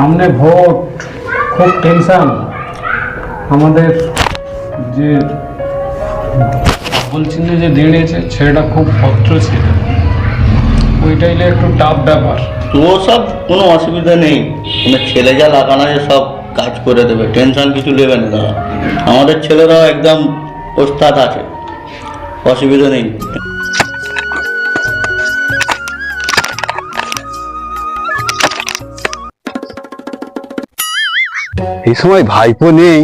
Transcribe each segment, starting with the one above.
সামনে ভোট, খুব টেনশান আমাদের যে চিহ্নে যে দাঁড়িয়েছে ছেলেটা খুব ভদ্র ছিল। ওইটাইলে একটু টাফ ব্যাপার। তো সব কোনো অসুবিধা নেই। তোমার ছেলে যা লাগানো আছে সব কাজ করে দেবে টেনশন কিছু নেবে না দাদা। আমাদের ছেলেরাও একদম ওস্তাদ আছে, অসুবিধা নেই। এই সময় ভাইপো নেই।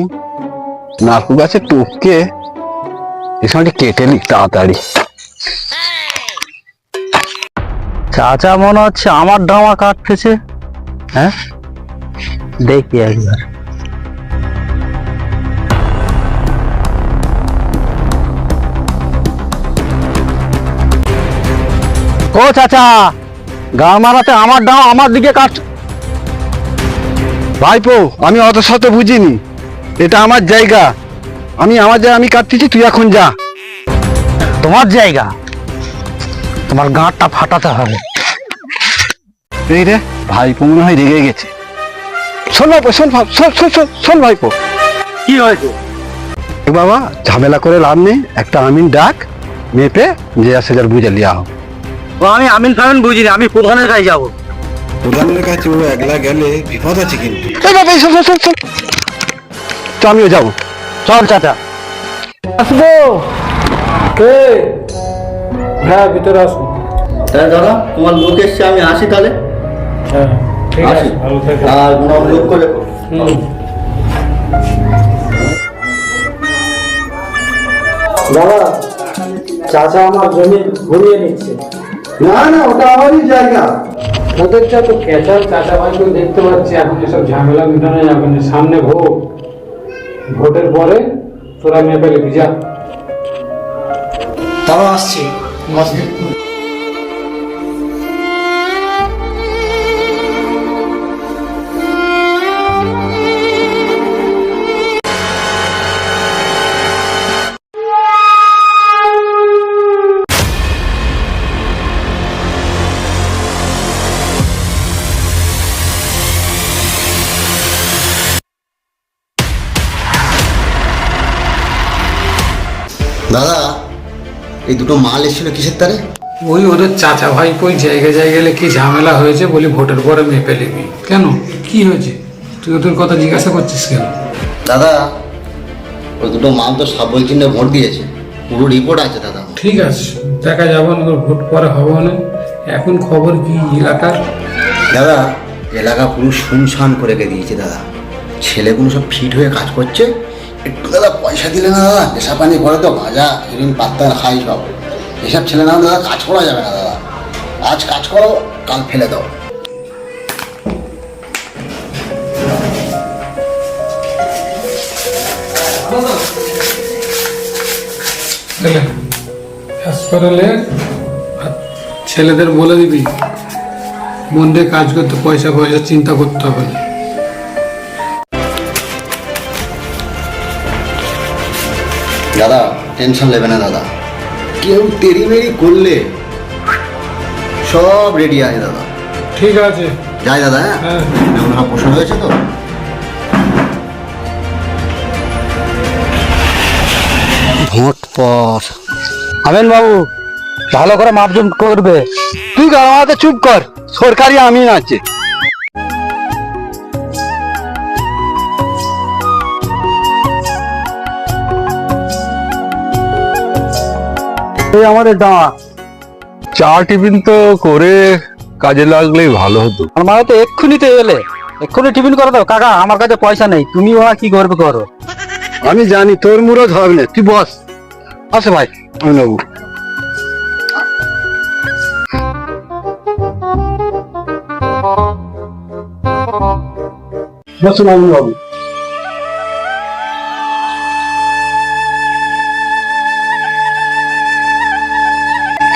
নারকু গাছে টপকে এই সময়টা কেটে নি তাড়াতাড়ি। চাচা, মনে হচ্ছে আমার ডামা কাটতেছে। হ্যাঁ? দেখি একবার। ও চাচা গা মারাতে আমার ডাম আমার দিকে কাট ভাইপো আমি অত শত বুঝিনি। এটা আমার জায়গা। আমি আমার জায়গা আমি কাটতেছি তুই এখন যা। তোমার জায়গা? তোমার গাঁটটা ফাটাতে হবে। এই রে ভাইপো মনে হয় রেগে গেছে। শোন ভাইপো শোন ভাই- শোন শোন শোন শোন ভাইপো। কি হয়েছে? এ বাবা ঝামেলা করে লাভ নেই। একটা আমিন ডাক মেপে যে আসে যার বুঝে লিয়া হোক। ও আমি আমিন ফামিন বুঝিনি আমি প্রধানের কাছে যাব। প্রধানের কাছে ও একলা গেলে বিপদ আছে কিন্তু। তো আমিও যাব। চল চাচা। আসব? কে? হ্যাঁ ভিতরে আসুন তাহলে দাদা তোমার লোক এসছে আমি আসি তাহলে। হ্যাঁ ঠিক আছে আর কোনো লোক করে হুম। দাদা চাচা আমার জমি ঘুরিয়ে নিচ্ছে। না না ওটা আমারই জায়গা। ওদের তো খেচার চাচা ভাইকে দেখতে পাচ্ছি, এখন এসব ঝামেলা মিটানো যাবে না সামনে ভোট, ভোটের পরে তোরা মেপে নিবি যা তারা আসছে। দাদা এই দুটো মাল এসেছিল কিসের তারে? ওই ওদের চাচা ভাই কই জায়গায় জায়গায় গেলে কি ঝামেলা হয়েছে বলি ভোটের পরে মেপে নিবি। কেন? কি হয়েছে? তুই ওদের কথা জিজ্ঞাসা করছিস কেন? দাদা ওই দুটো মাল তো সাবল চিহ্নে ভোট দিয়েছে। পুরো রিপোর্ট আছে দাদা। ঠিক আছে দেখা যাবে না ওদের ভোট পরে হবে না। এখন খবর কি এলাকার দাদা এলাকা পুরো শুনশান করে দিয়েছে দাদা। ছেলেগুলো সব ফিট হয়ে কাজ করছে? একটু দাদা পয়সা দিলে না দাদা নেশা পানি করে তো ভাজা হিরিন পাত্তা খাই সব। এসব ছেলে না, দাদা, কাজ করা যাবে না, দাদা। আজ কাজ করো, কাল ফেলে দাও। ছেলেদের বলে দিবি। মন দিয়ে কাজ করতে, পয়সা পয়সা চিন্তা করতে হবে না। দাদা টেনশন নেবে না দাদা। কেউ তেরি মেরি করলে সব রেডি আছে দাদা। ঠিক আছে। যাই দাদা হ্যাঁ? হ্যাঁ। আপনারা পছন্দ হয়েছে তো? ভোট পর। আমিন বাবু ভালো করে মাপজুম করবে। তুই আমাকে চুপ কর সরকারি আমিন আছে। এই আমাদের ডামা চা টিফিন তো করে কাজে লাগলেই ভালো হতো। আমার তো এক্ষুনি তো এলে। এক্ষুনি টিফিন করে দাও। কাকা আমার কাছে পয়সা নেই। তুমি ওরা কি করবে করো? আমি জানি তোর মুরত হবে না। তুই বস। আসে ভাই। আমি নেব। বসুন আমি বাবু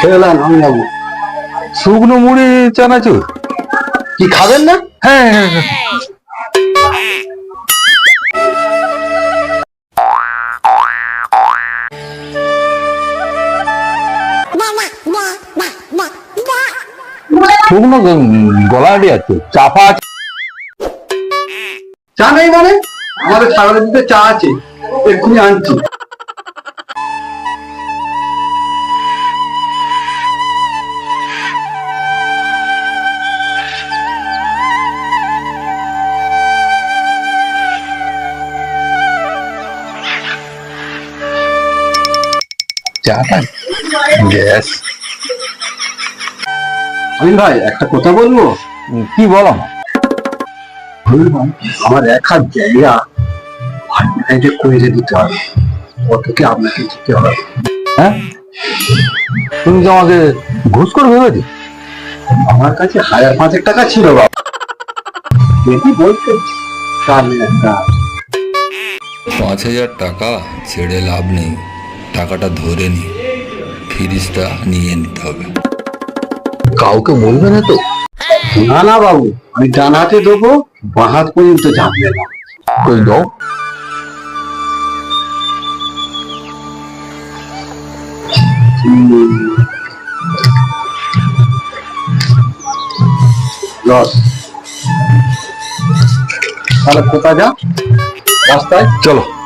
খেলাম বাবু শুকনো মুড়ি চানাচুর। কি খাবেন না? হ্যাঁ হ্যাঁ হ্যাঁ। শুকনো গলাটি আছে চাপা আছে। চা নেই মানে? আমাদের ছাগলের দিতে চা আছে এক্ষুনি আনছি। চাটা গ্যাস আমি ভাই একটা কথা বলব? কি বলো? আমার এক হাত জায়গা ভাইকে করে দিতে হবে। অতকে আপনাকে দিতে হবে। হ্যাঁ? তুমি কি আমাকে ঘুষ করে ভেবেছি আমার কাছে হাজার পাঁচেক টাকা ছিল বাবা। দেখি বলতে। একটা। পাঁচ হাজার টাকা ছেড়ে লাভ নেই। টাকাটা ধরে নি ফিরিসটা নিয়ে নিতে হবে। কাউকে বলবে না তো? না না বাবু আমি ডান হাতে দেবো বাঁ হাত পর্যন্ত জানবে না। কই দাও। লস। তাহলে কোথায় যা? রাস্তায়? চলো।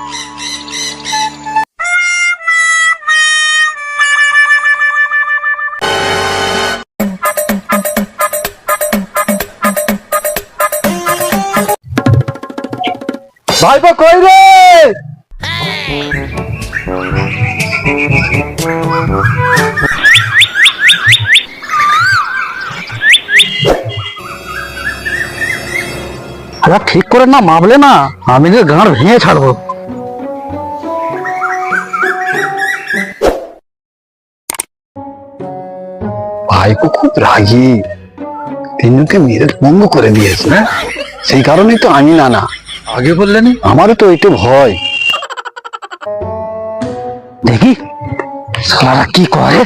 করে না মাপলে না আমি যে গাঁড় ভেঙে ছাড়বো। খুব রাগী। তিনজনকে মেরে ভঙ্গ করে দিয়েছে হ্যাঁ? সেই কারণেই তো আমি না না আগে বললে না আমারও তো একটু ভয়। দেখি সারা কি করে?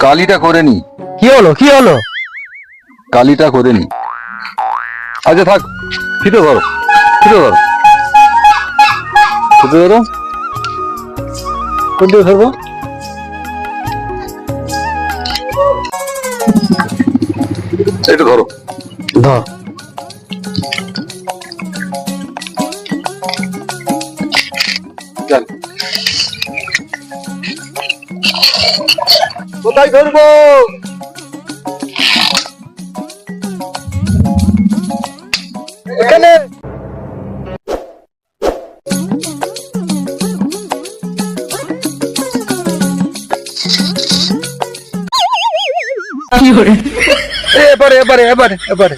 কালিটা করে নি। কি হলো কি হলো? কালিটা করে নি আচ্ছা থাক ফিতে ধরো ফিতে ধরো। ফিতে ধরো। কোন দিকে ধরবো? এটা ধরো। ধর। কোথায় ধরবো? এবারে এবারে এবারে এবারে।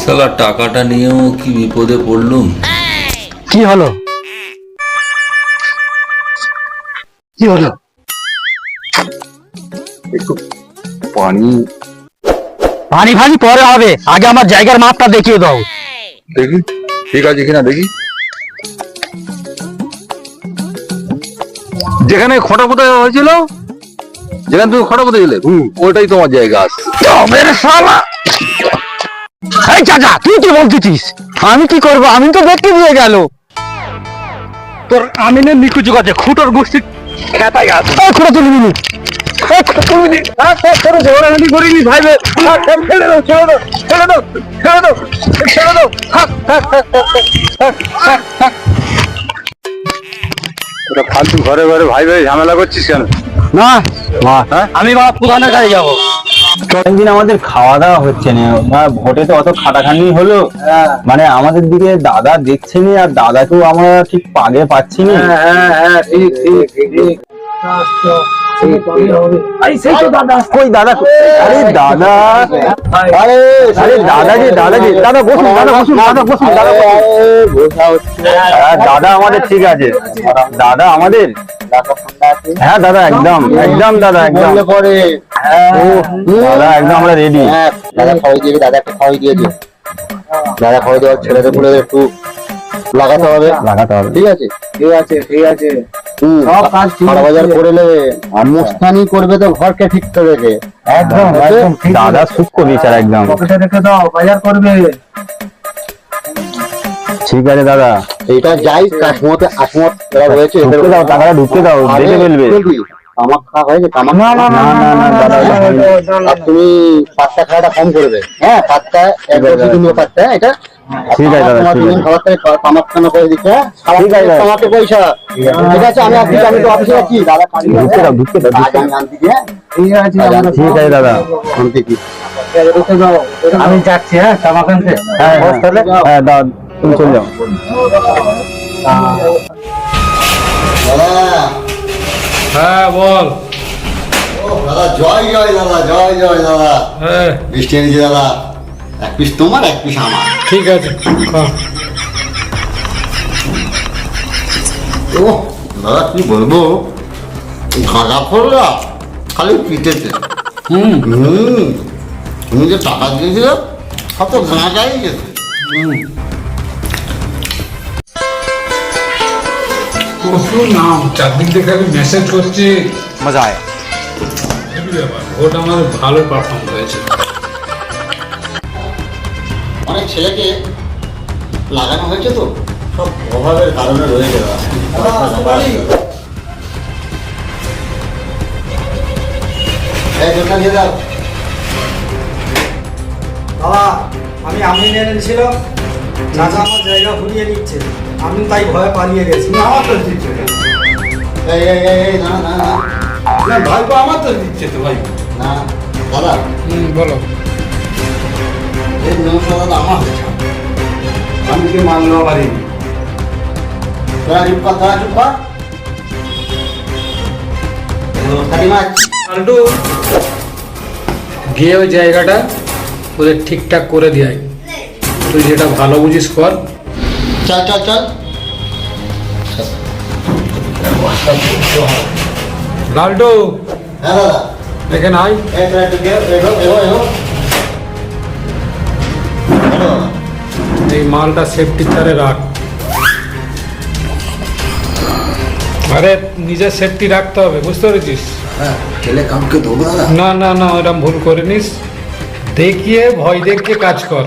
সালা টাকাটা নিয়েও কি বিপদে পড়লুম? কি হলো? কি হলো? একটু পানি। পানি ফানি পরে হবে। আগে আমার জায়গার মাপটা দেখিয়ে দাও। দেখি। ঠিক আছে কিনা দেখি। যেখানে খটা পোতা হয়েছিল যেখানে তুমি খটা পোতা গেলে ওটাই তোমার জায়গা আছে। এই চাচা তুই কি বলতেছিস? আমি কি করব? আমি তো দেখতে দিয়ে গেল। তোর আমিনের নিকুচু কাছে খুঁটোর গোষ্ঠী খেতাই আছে। খুঁটো তুলি নিলি নি ছেড়ে দাও ছেড়ে দাও ওটা ফালতু ঘরে ঘরে ভাই ভাই ঝামেলা করছিস কেন? না আমি বাবা প্রধানের কাছে যাব। দিন আমাদের খাওয়া দাওয়া হচ্ছে না ভোটে তো অত খাটাখানি হলো মানে আমাদের দিকে দাদা দেখছে না আর দাদাকেও আমরা ঠিক পাগে পাচ্ছি না কই দাদা আরে দাদা আরে আরে দাদা যে দাদা যে দাদা বসুন দাদা বসুন দাদা বসুন দাদা হ্যাঁ, দাদা আমাদের ঠিক আছে দাদা আমাদের হ্যাঁ দাদা একদম একদম দাদা একদম। পরে দাদা একদম আমরা রেডি হ্যাঁ দাদা খাওয়াই দিয়ে দাদা একটা খাওয়াই দিয়েছে দাদা খাওয়াই দেওয়ার ছেলেদের বলে একটু লাগাতে হবে। লাগাতে হবে। ঠিক আছে? ঠিক আছে ঠিক আছে। সব কাজ বাজার করে নেবে। আর মুস্তানি করবে তো ঘরকে ঠিক করে রেখে। একদম দাদা সূক্ষ্ম বিচার একদম। দাও বাজার করবে। ঠিক আছে দাদা। এটা যাই কাশ্মীরতে আসমত এরা রয়েছে এদের ঢুকতে দাও টাকাটা ঢুকতে দাও দেখে ফেলবে। তামাক খাওয়া হয়েছে না না না না না দাদা আর তুমি পাঁচটা খাওয়াটা কম করবে। হ্যাঁ পাঁচটা এক বছর তুমি পাঁচটা এটা ঠিক আছে দাদা, ঠিক আছে। খাবার থেকে তামাক খানা করে দিচ্ছে হ্যাঁ? ঠিক আছে থেকে পয়সা। ঠিক আছে। আমি আজকে আমি তো অফিসে আছি। দাদা কাজ ঢুকতে দাও, ঢুকতে দাও, ঢুকতে আজ আমি আনতে গিয়ে ঠিক আছে ঠিক আছে দাদা। কি আমি যাচ্ছি হ্যাঁ হ্যাঁ হ্যাঁ, তাহলে। হ্যাঁ দাও। তুমি চলে যাও। দাদা হ্যাঁ বল। ও দাদা জয় জয় দাদা জয় জয় দাদা। হ্যাঁ। বৃষ্টি এনেছি দাদা। এক পিস তোমার এক পিস আমার। ঠিক আছে খা। ও দাদা কি বলব? ভাগা পড়লা খালি পিঠেতে হুম। হুম। তুমি যে টাকা দিয়েছিলে সব তো ভাঙাই গেছে। প্রচুর নাম। চারদিক থেকে আমি মেসেজ করছি। মজা আয়া ওটা আমাদের ভালো পারফর্ম হয়েছে। অনেক ছেলেকে লাগানো হয়েছে তো সব অভাবের কারণে দিয়ে দাও। বাবা আমি আমিন এনেছিলাম চাচা আমার জায়গা ঘুরিয়ে নিচ্ছে আমি তাই ভয়ে পালিয়ে গেছি। আমার তো দিচ্ছে এই এই এই এই না না ভাইপো আমার তো দিচ্ছে তো ভাই। না দাদা হুম বলো। এই নমস্কার দাদা আমার আমি কি মানলো পারিনি তোরা চুপ কর। তোরা চুপ কর গিয়ে ওই জায়গাটা ওদের ঠিকঠাক করে দেয় তুই যেটা ভালো বুঝিস কর। চল চল চল। লালটু হ্যাঁ দাদা। এখানে আয়। এই মালটা সেফটির তারে রাখ। আরে নিজের সেফটি রাখতে হবে বুঝতে পেরেছিস? হ্যাঁ না না না ওরকম ভুল করে নিস দেখিয়ে ভয় দেখিয়ে কাজ কর।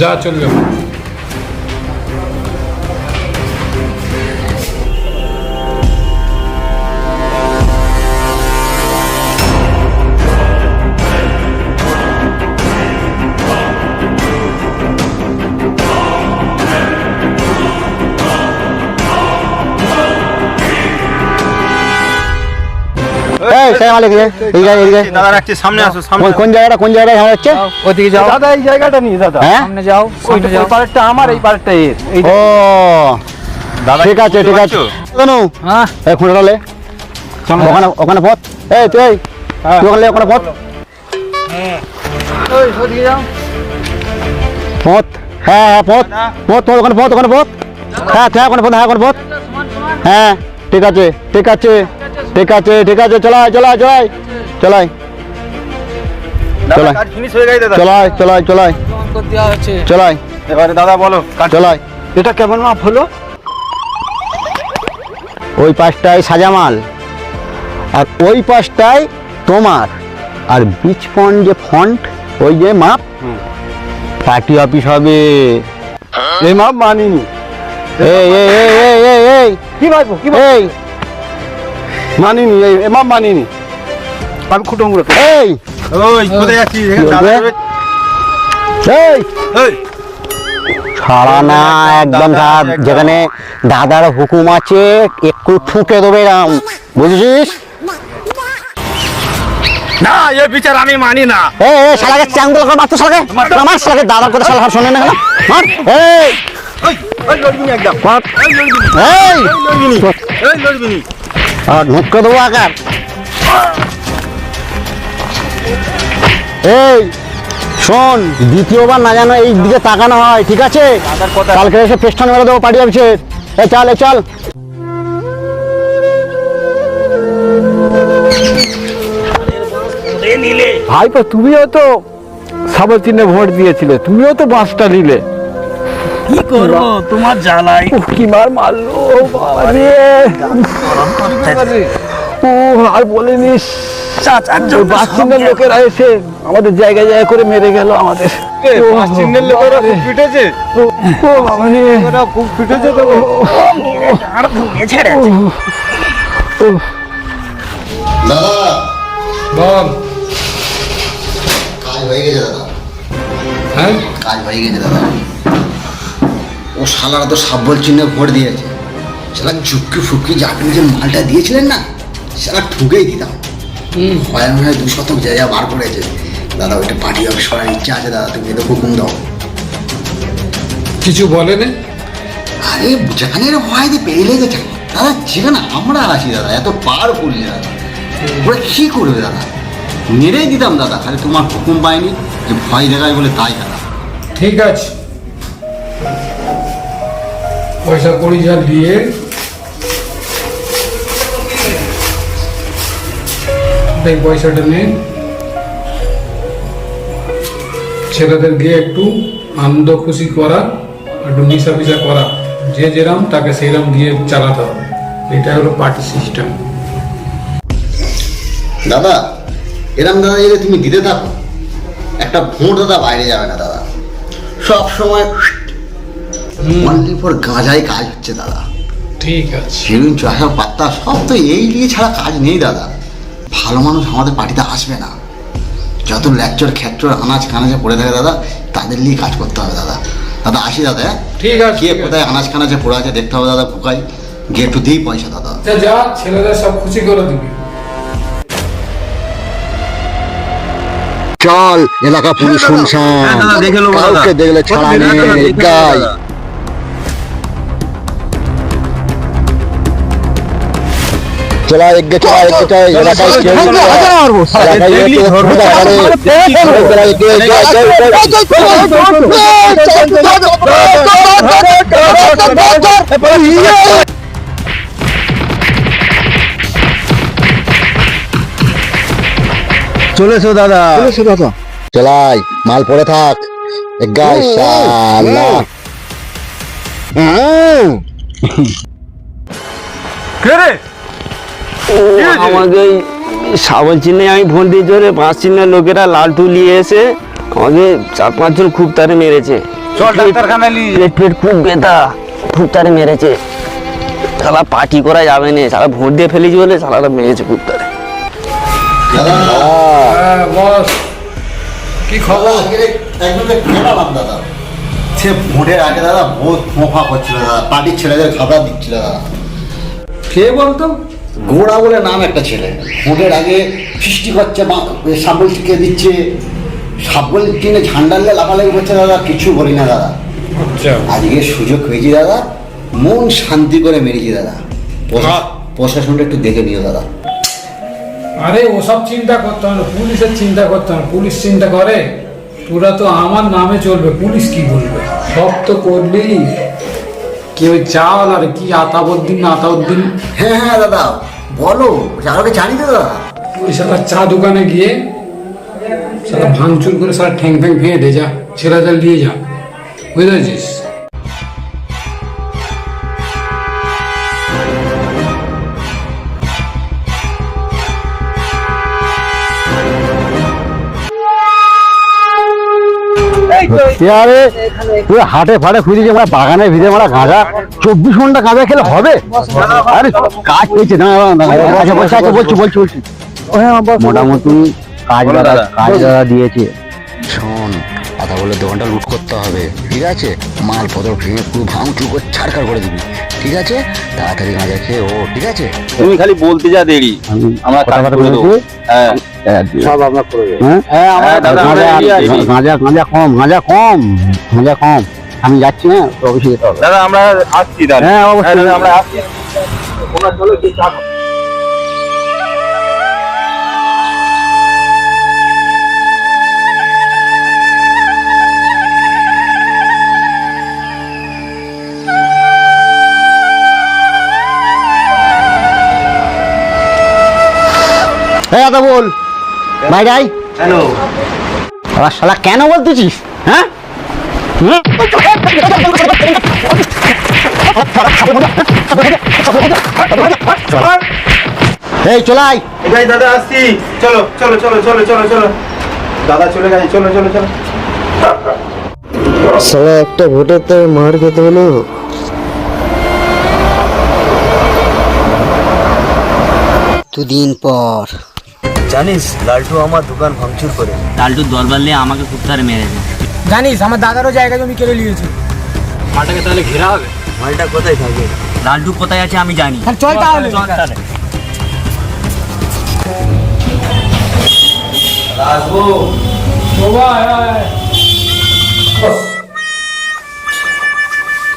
যা চল যা। জায়গা এই জায়গা দাদা রাখছি সামনে আসো সামনে কোন- জায়গাটা কোন জায়গাটা ঝামেলা হচ্ছে? ওদিকে যাও। দাদা এই জায়গাটা নিয়ে দাদা। হ্যাঁ? সামনে যাও ওই পার্টটা আমার এই পার্টটা এর। ও দাদা ঠিক আছে ঠিক আছে। কেন হ্যাঁ? এই খুঁড়ে লে। ওখানে ওখানে পথ। এই তুই এই, তুই ওখানে ওখানে পথ। ওই ওদিকে যাও। পথ। হ্যাঁ হ্যাঁ পথ। পথ পথ ওখানে পথ ওখানে পথ। হ্যাঁ হ্যাঁ ওখানে পথ হ্যাঁ ওখানে পথ। হ্যাঁ ঠিক আছে ঠিক আছে। ঠিক আছে ঠিক আছে চলাই চলাই চলাই চলাই। চলাই। চলাই চলাই হচ্ছে চলাই। এবারে দাদা বলো চলাই। এটা কেমন মাপ হলো? ওই পাশটায় সাজামাল আর ওই পাশটায় তোমার। আর বিচ ফন্ট যে ফন্ট ওই যে মাপ পার্টি অফিস হবে। এই মাপ মানিনি। এই এই এই এই এই কি ভাইবো কি এই মানিনি এই এই মাপ মানিনি আমি খুটুমগুলো এই ওই কোথায় হবে? এই এই ছাড়া না একদম যেখানে দাদার হুকুম আছে একটু ঠুকে দেবে রাম বুঝেছিস না এ বিচার আমি মানি না এই এই শালাকে চ্যাংদোল করে মারতো শালাকে আমার শালাকে দাদার কথা শালা শোনে না মার এই ওই ওই লড়বি না একদম মার এই লড়বি এই লড়বি এই লড়বি না। আর ঢুকে দেবো আকার। এই শোন দ্বিতীয়বার না জানো এই দিকে তাকানো হয় ঠিক আছে? কালকে এসে পেস্টন মেরে দেবো পার্টি অফিসে এই চল এই চল। ভাইপো তুমিও তো সাবচিনে ভোট দিয়েছিলে তুমিও তো বাসটা নিলে। কি করব? তোমার জ্বালাই। কি মার মারলো? বাবারে। ও আর বলিনিস। বাথরুমের লোকেরা এসে আমাদের জায়গায় জায়গা করে মেরে গেল আমাদের। চিহ্নের লোকেরা খুব পিটেছে? ও বাবা রে ওরা খুব পিটেছে তো। দাদা। বল। কাজ হয়ে গেছে দাদা। হ্যাঁ? কাজ হয়ে গেছে দাদা। ও শালারা তো সাব্বল চিহ্ন ভোট দিয়েছে। সেটা ঝুঁকি ফুকি যে আপনি যে মালটা দিয়েছিলেন না সেটা ঠুকেই দিতাম। হয় মনে হয় দু শতক জায়গা বার করেছে। দাদা ওইটা পার্টি অফিস করার ইচ্ছা আছে দাদা তুমি তো হুকুম দাও। কিছু বলে না আরে জানের ভয়তে পেলে গেছে দাদা যেখানে আমরা আছি দাদা এত পার করলি দাদা। ওরা কি করবে দাদা? মেরেই দিতাম দাদা। খালি তোমার হুকুম পাইনি যে ভয় দেখায় বলে তাই দাদা। ঠিক আছে। পয়সা কড়ি যা দিয়ে পয়সাটা নিয়ে ছেলেদের গিয়ে একটু আনন্দ খুশি করা, একটু মিশা মিশা করা, যে যেরাম তাকে সেইরাম দিয়ে চালাতে হবে। এটা হলো পার্টি সিস্টেম। দাদা, এরম দাদা যদি তুমি দিতে থাকো। একটা ভোট দাদা বাইরে যাবে না দাদা। সব সময় অনলি ফর গাঁজাই কাজ হচ্ছে দাদা। ঠিক আছে। হিরোইন চশা পাত্তা সব তো এই নিয়ে ছাড়া কাজ নেই দাদা। ভালো মানুষ আমাদের পার্টিতে আসবে না। যত ল্যাকচর খ্যাকচর আনাজ কানাজে পড়ে থাকে দাদা তাদের নিয়ে কাজ করতে হবে দাদা। দাদা আসি দাদা হ্যাঁ? ঠিক আছে কে কোথায় আনাজ কানাজে পড়ে আছে দেখতে হবে দাদা ফুকাই গিয়ে একটু দিই পয়সা দাদা। যা ছেলেদের সব খুশি করে দিবি। চল এলাকা পুরো শুনশান। নেব দাদা। কাউকে দেখলে ছাড়া নেই গাই। চলা এগিয়ে চলা এগিয়ে চলা এলাকায় কেউ নেই। এলাকায় দেখলি কেউ ধরবো নেই। তারপরে। এলাকায় এগিয়ে চল, চল, চল। চলেছো দাদা চলাই মাল পড়ে থাক গাই শালা হুম। কে রে আমাকে এই সাবল চিহ্নে আমি ভোট দিয়েছি রে পাঁচ চিহ্নের লোকেরা লালটু নিয়ে এসে আমাকে চার পাঁচজন খুব তারে মেরেছে। চল ডাক্তারখানা পেট পেট খুব ব্যথা খুব তারে মেরেছে। সালা পার্টি করা যাবে না সালা ভোট দিয়ে ফেলেছি বলে সালারা মেরেছে খুব তারে। হ্যাঁ বস। কি খবর? দাদা সে ভোটের আগে দাদা বহুত মোফা করছিল দাদা পার্টির ছেলেদের খাবার দিচ্ছিল দাদা। কে বলতো? গোড়া বলে নাম একটা ছেলে। ভোটের আগে ফিস্টি করছে সাবল টিকে দিচ্ছে। সাবল কিনে ঝান্ডালে লাফালাফি করছে দাদা কিছু বলি না দাদা। আচ্ছা। আজকে সুযোগ হয়েছে দাদা মন শান্তি করে মেরেছি দাদা। প্রশা- প্রশাসনটা একটু দেখে নিও দাদা। আরে ওসব চিন্তা করতে হবে পুলিশের চিন্তা করতে হবে। পুলিশ চিন্তা করে তোরা তো আমার নামে চলবে পুলিশ কি বলবে? সব তো করলি কি ওই চাল আর কি আতাবদ্দিন না আতাউদ্দিন? হ্যাঁ হ্যাঁ দাদা। বলো যাকে জানি তো দাদা। ওই সারা চা দোকানে গিয়ে সারা ভাঙচুর করে সারা ঠ্যাং ফ্যাং ভেঙে দে যা ছেলেদের নিয়ে যা। বুঝতে পেরেছিস? আরে তুই হাটে ফাটে খুঁজেছি আমরা বাগানের ভিতরে আমরা গাঁজা চব্বিশ ঘণ্টা গাঁজা খেলে হবে? আরে কাজ পেয়েছে না আচ্ছা বলছি আচ্ছা বলছি বলছি বলছি। মোটামুটি কাজ দাদা কাজ দাদা দিয়েছে। শোন কথা বলে দোকানটা লুট করতে হবে ঠিক আছে? মাল পত্র ভেঙে পুরো ভাঙচুর করে ছাড়খাড় করে দিবি ঠিক আছে? তাড়াতাড়ি গাঁজা খেয়ে ও ঠিক আছে? তুমি খালি বলতে যা দেরি আমরা কাজ করে দেবো। হ্যাঁ। সব আপনার করে হ্যাঁ, আমরা ready আছি। গাঁজা গাঁজা কম গাঁজা কম গাঁজা কম। আমি যাচ্ছি হ্যাঁ অফিসে যেতে হবে। দাদা আমরা আসছি দাদা। হ্যাঁ, অবশ্যই। আমরা আসছি। হ্যাঁ দাদা বল। ভাই যাই হ্যালো। আবার শালা কেন বলতেছিস? হ্যাঁ? এই চলাই যাই দাদা আসছি। চলো চলো চলো চলো চলো চলো। দাদা চলে গেছে চলো চলো চলো। সালা একটা ভোটের তো মার খেতে হলো। দুদিন পর। জানিস লালটু আমার দোকান ভাঙচুর করে। লালটুর দরবার নিয়ে আমাকে কুত্তারে মেরেছে জানিস আমার দাদারও জায়গা জমি কেড়ে নিয়েছে। মাটাকে তাহলে ঘেরা হবে? মালটা কোথায় থাকে লালটু কোথায় আছে আমি জানি। চল তাহলে। আয়, আয়।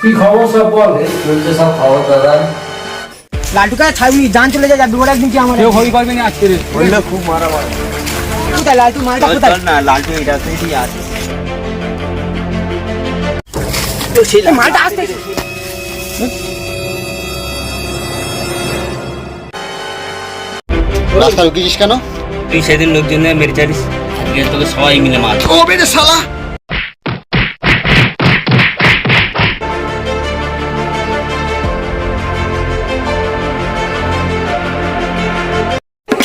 কি খবর সব বল? বলছে সব খবর দাদা। ছাড়বি জান চলে যায় একদিন কি আমার কেউ হই পারবে না আজকে রে। বললে খুব মারামারি কোথায় লালটু মালটা কোথায়? না লালটু এই রাস্তায় আছে। এই মালটা আসতে রাস্তা কেন? তুই সেদিন লোকজনের মেরে আজকে তোকে সবাই মিলে মার ও বেটে শালা!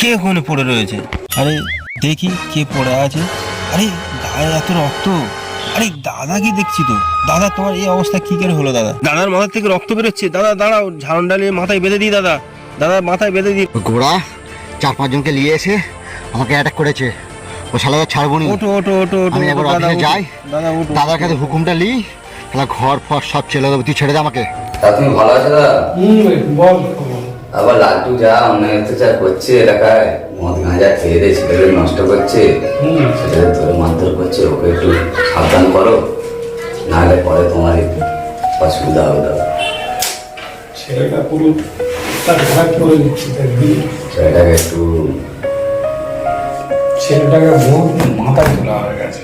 কে ওখানে পড়ে রয়েছে। আরে দেখি কে পড়ে আছে। আরে গায়ে এত রক্ত। আরে দাদা কি দেখছি তো। দাদা তোমার এই অবস্থা কি করে হলো দাদা? দাদার মাথা থেকে রক্ত বেরোচ্ছে। দাদা দাঁড়াও ঝাড়নটা নিয়ে মাথায় বেঁধে দিই দাদা। দাদা মাথায় বেঁধে দিই। ঘোড়া চার পাঁচজনকে নিয়ে এসে আমাকে অ্যাটাক করেছে। ও শালা ছাড়বো নি। ওটো ওটো ওটো ওটো আমি একবার দাদা অফিসে যাই দাদা ওটো দাদার কাছে হুকুমটা লি তাহলে ঘর ফর সব ছেলে দেবো। তুই ছেড়ে দে আমাকে। তা তুমি ভালো আছো দাদা? হুম বল। আবার লালটু যা অন্যায় অত্যাচার করছে এলাকায় মদ গাঁজা খেয়ে দিয়ে ছেলেদের নষ্ট করছে হুম। ছেলেদের ধরে মারধর করছে ওকে একটু সাবধান করো নাহলে পরে তোমার একটু অসুবিধা হবে দাদা। ছেলেটা পুরো দেখবি ছেলেটাকে একটু ছেলেটাকে বহুত মাথায় তোলা হয়ে গেছে।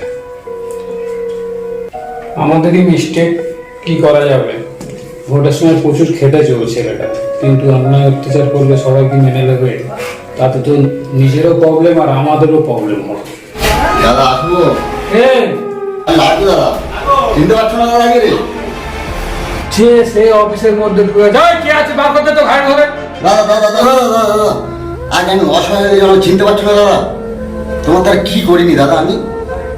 আমাদেরই মিস্টেক কি করা যাবে? ভোটের সময় প্রচুর খেটেছে ও ছেলেটা কিন্তু অন্যায় অত্যাচার করলে সবাই কি মেনে নেবে। তাতে তো নিজেরও প্রবলেম আর আমাদেরও প্রবলেম হবে। দাদা আসব? লাগবে দাদা। চিনতে পারছ না দাদা রে? যে সে অফিসের মধ্যে ঢুকে যায় কি আছে? বার করতে তো ঘাট ধরে। দাদা দাদা দাদা দাদা দাদা আজ আমি অসহায় হয়ে চিনতে পারছ না দাদা? তোমার তার কি করিনি দাদা আমি?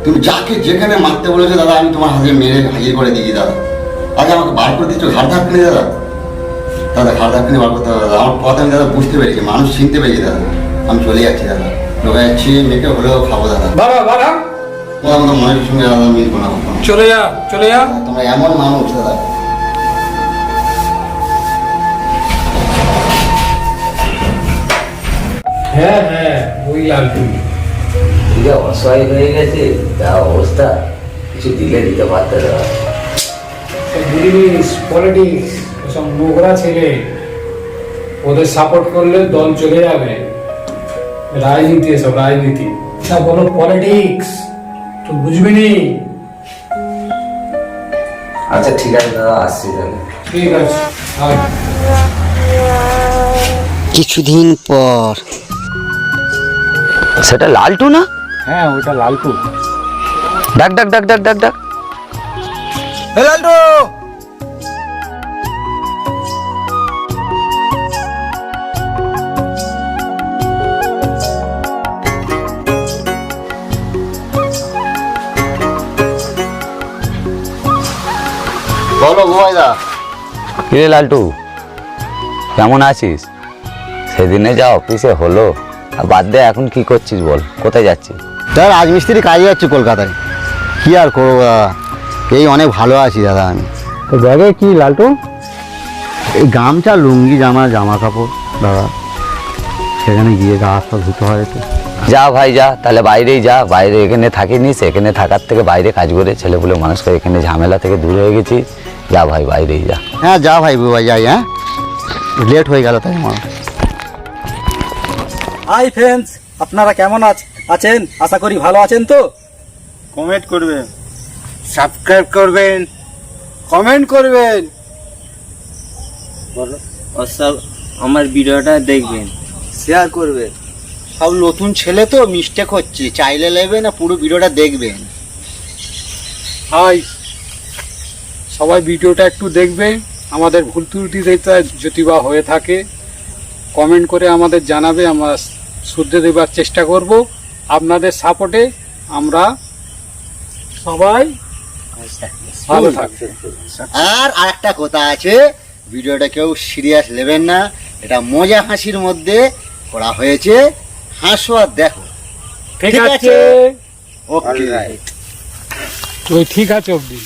তুমি যাকে যেখানে মারতে বলেছ দাদা আমি তোমার হাতে মেরে হাজির করে দিয়েছি দাদা। আগে আমাকে বার করে দিচ্ছ ঘাড় ধাক্কা দাদা। দাদা ঘাড় ধাক্কা বার করতে হবে দাদা আমার কথা আমি দাদা বুঝতে পেরেছি মানুষ চিনতে পেরেছি দাদা আমি চলে যাচ্ছি দাদা লোকে যাচ্ছি মেয়েকে হলেও খাব দাদা বাবা বাবা। তোমার মতো মানুষের সঙ্গে দাদা মিলবো না কখনো। চলে যা চলে যা। তোমরা এমন মানুষ দাদা হ্যাঁ হ্যাঁ ওই লালটু ঠিক আছে অসহায় হয়ে গেছে যা অবস্থা কিছু দিলে দিতে পারতে দাদা জিনিস পলিটিক্স সব নোংরা ছেলে ওদের সাপোর্ট করলে দল চলে যাবে। রাজনীতি এসব রাজনীতি। না বলো পলিটিক্স তো বুঝবি নি? আচ্ছা ঠিক আছে দাদা আসছি তাহলে। ঠিক আছে কিছুদিন পর। সেটা লালটু না? হ্যাঁ ওটা লালটু। ডাক ডাক ডাক ডাক ডাক ডাক। লালটু! বলো গোয়াইদা কিরে লালটু কেমন আছিস? সেদিনে যা অফিসে হলো আর বাদ দে এখন কি করছিস বল? কোথায় যাচ্ছিস? দাদা রাজমিস্ত্রি কাজে যাচ্ছি কলকাতায়। কি আর করব দাদা? এই অনেক ভালো আছি দাদা আমি। তো ব্যাগে কি লালটু? এই গামছা লুঙ্গি জামা জামা কাপড় দাদা। সেখানে গিয়ে গা হাত ধুতে হয় তো। যা ভাই যা তাহলে বাইরেই যা। বাইরে এখানে থাকিনিস এখানে থাকার থেকে বাইরে কাজ করে ছেলেপুলে মানুষ করে এখানে ঝামেলা থেকে দূরে হয়ে গেছি যা ভাই বাইরেই যা। হ্যাঁ যা ভাই বাবা যাই হ্যাঁ। লেট হয়ে গেল তাই আমার। হাই ফ্রেন্ডস আপনারা কেমন আছেন? আশা করি ভালো আছেন তো? কমেন্ট করবেন। সাবস্ক্রাইব করবেন। কমেন্ট করবেন। সব আমার ভিডিওটা দেখবেন। শেয়ার করবেন। সব নতুন ছেলে তো মিস্টেক হচ্ছে। চাইলে নেবে না পুরো ভিডিওটা দেখবেন। হাই সবাই ভিডিওটা একটু দেখবে। আমাদের ভুল ত্রুটি যেটা যদি বা হয়ে থাকে কমেন্ট করে আমাদের জানাবে আমরা শুদ্ধ দেবার চেষ্টা করব। আপনাদের সাপোর্টে আমরা সবাই ভালো থাকবে। আর আরেকটা কথা আছে ভিডিওটা কেউ সিরিয়াস নেবেন না। এটা মজা হাসির মধ্যে করা হয়েছে। হাসো আর দেখো। ঠিক ঠিক আছে। আছে। ওকে ওই ঠিক আছে অবধি।